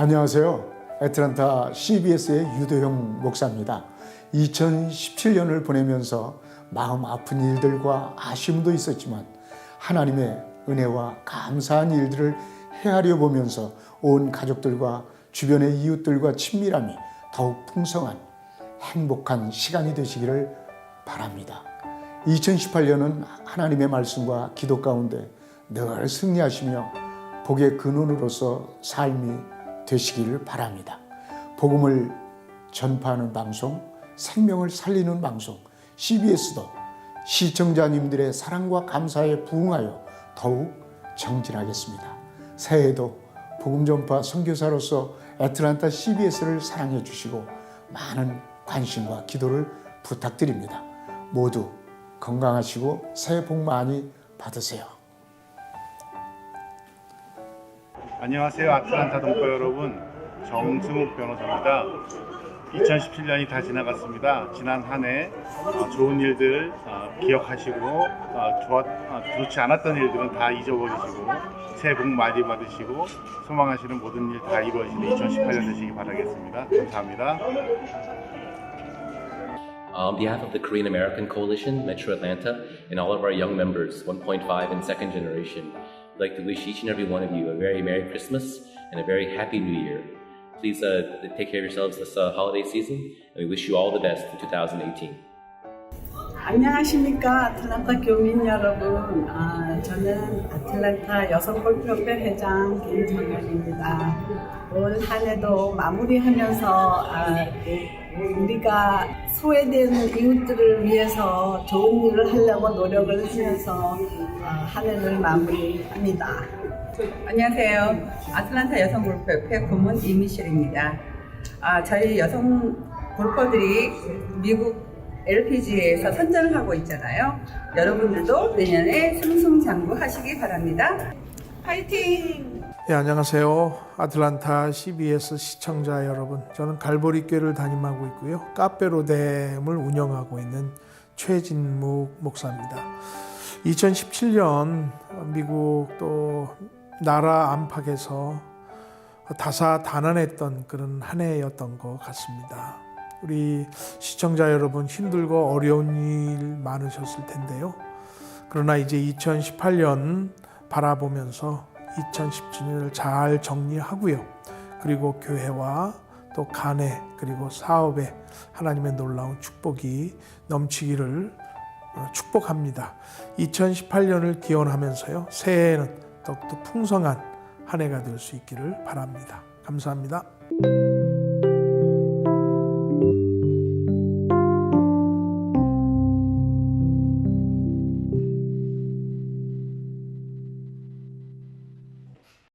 안녕하세요. 애틀란타 CBS의 유도형 목사입니다. 2017년을 보내면서 마음 아픈 일들과 아쉬움도 있었지만 하나님의 은혜와 감사한 일들을 헤아려 보면서 온 가족들과 주변의 이웃들과 친밀함이 더욱 풍성한 행복한 시간이 되시기를 바랍니다. 2018년은 하나님의 말씀과 기도 가운데 늘 승리하시며 복의 근원으로서 삶이 되시기를 바랍니다. 복음을 전파하는 방송, 생명을 살리는 방송, CBS도 시청자님들의 사랑과 감사에 부응하여 더욱 정진하겠습니다. 새해에도 복음 전파 선교사로서 애틀란타 CBS를 사랑해 주시고 많은 관심과 기도를 부탁드립니다. 모두 건강하시고 새해 복 많이 받으세요. 안녕하세요. 아틀란타 동포 여러분. 정승욱 변호사입니다. 2017년이 다 지나갔습니다. 지난 한해 어, 좋은 일들 어, 기억하시고 어, 좋지 않았던 일들은 다 잊어버리시고 새해 복 많이 받으시고 소망하시는 모든 일 다 이루어지는 2018년 되시기 바라겠습니다. 감사합니다. On behalf of the Korean American Coalition, Metro Atlanta, and all of our young members, 1.5 and second generation, like to wish each and every one of you a very Merry Christmas and a very Happy New Year. Please uh, take care of yourselves this uh, holiday season, and we wish you all the best in 2018. 안녕하십니까 아틀란타 교민 여러분 아, 저는 아틀란타 여성 골프협회 회장 김정연입니다 올 한해도 마무리하면서 아, 우리가 소외된 이웃들을 위해서 좋은 일을 하려고 노력을 하면서 아, 한 해를 마무리합니다 안녕하세요. 아틀란타 여성 골프협회 고문 이미셸입니다. 아, 저희 여성 골퍼들이 미국 LPGA에서 선전을 하고 있잖아요. 여러분들도 내년에 승승장구 하시기 바랍니다. 파이팅! 네, 안녕하세요. 아틀란타 CBS 시청자 여러분. 저는 갈보리 교회를 담임하고 있고요. 카페로뎀을 운영하고 있는 최진묵 목사입니다. 2017년 미국 또 나라 안팎에서 다사다난했던 그런 한 해였던 것 같습니다. 우리 시청자 여러분 힘들고 어려운 일 많으셨을 텐데요. 그러나 이제 2018년 바라보면서 2017년을 잘 정리하고요. 그리고 교회와 또 간에 그리고 사업에 하나님의 놀라운 축복이 넘치기를 어, 축복합니다. 2018년을 기원하면서요. 새해에는 더욱더 풍성한 한 해가 될 수 있기를 바랍니다. 감사합니다.